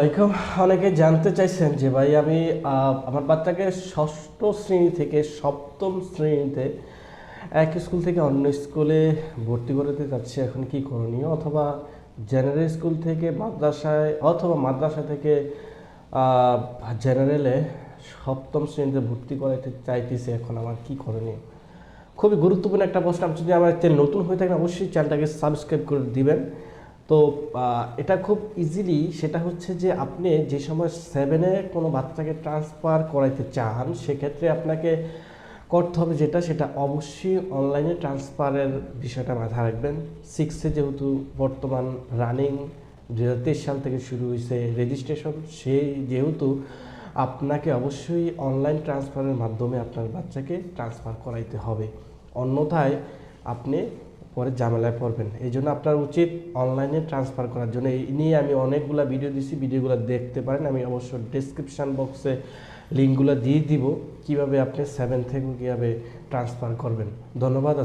আলাইকুম। অনেকে জানতে চাইছেন যে ভাই, আমি আমার বাচ্চাকে ষষ্ঠ শ্রেণি থেকে সপ্তম শ্রেণীতে এক স্কুল থেকে অন্য স্কুলে ভর্তি করতে চাচ্ছি। এখন কি করণীয়? অথবা জেনারেল স্কুল থেকে মাদ্রাসায়, অথবা মাদ্রাসা থেকে জেনারেলে সপ্তম শ্রেণীতে ভর্তি করাতে চাইতেছে। এখন আমার কি করণীয়? খুবই গুরুত্বপূর্ণ একটা প্রশ্ন। আপনি যদি আমার নতুন হয়ে থাকেন, অবশ্যই চ্যানেলটাকে সাবস্ক্রাইব করে দিবেন। তো এটা খুব ইজিলি সেটা হচ্ছে যে আপনি যে সময় সেভেনে কোনো বাচ্চাকে ট্রান্সফার করাইতে চান, সেক্ষেত্রে আপনাকে করতে হবে যেটা, সেটা অবশ্যই অনলাইনে ট্রান্সফারের বিষয়টা মাথায় রাখবেন। সিক্সে যেহেতু বর্তমান রানিং দু সাল থেকে শুরু হয়েছে রেজিস্ট্রেশন সেই যেহেতু আপনাকে অবশ্যই অনলাইন ট্রান্সফারের মাধ্যমে আপনার বাচ্চাকে ট্রান্সফার করাইতে হবে। অন্যথায় আপনি পরে ঝামেলায় পড়বেন। এই জন্য আপনার উচিত অনলাইনে ট্রান্সফার করার জন্য। এই নিয়ে আমি অনেকগুলো ভিডিও দিছি ভিডিওগুলো দেখতে পারেন। আমি অবশ্য ডিসক্রিপশান বক্সে লিঙ্কগুলো দিয়ে দিব। কীভাবে আপনি সেভেন থেকে কীভাবে ট্রান্সফার করবেন। ধন্যবাদ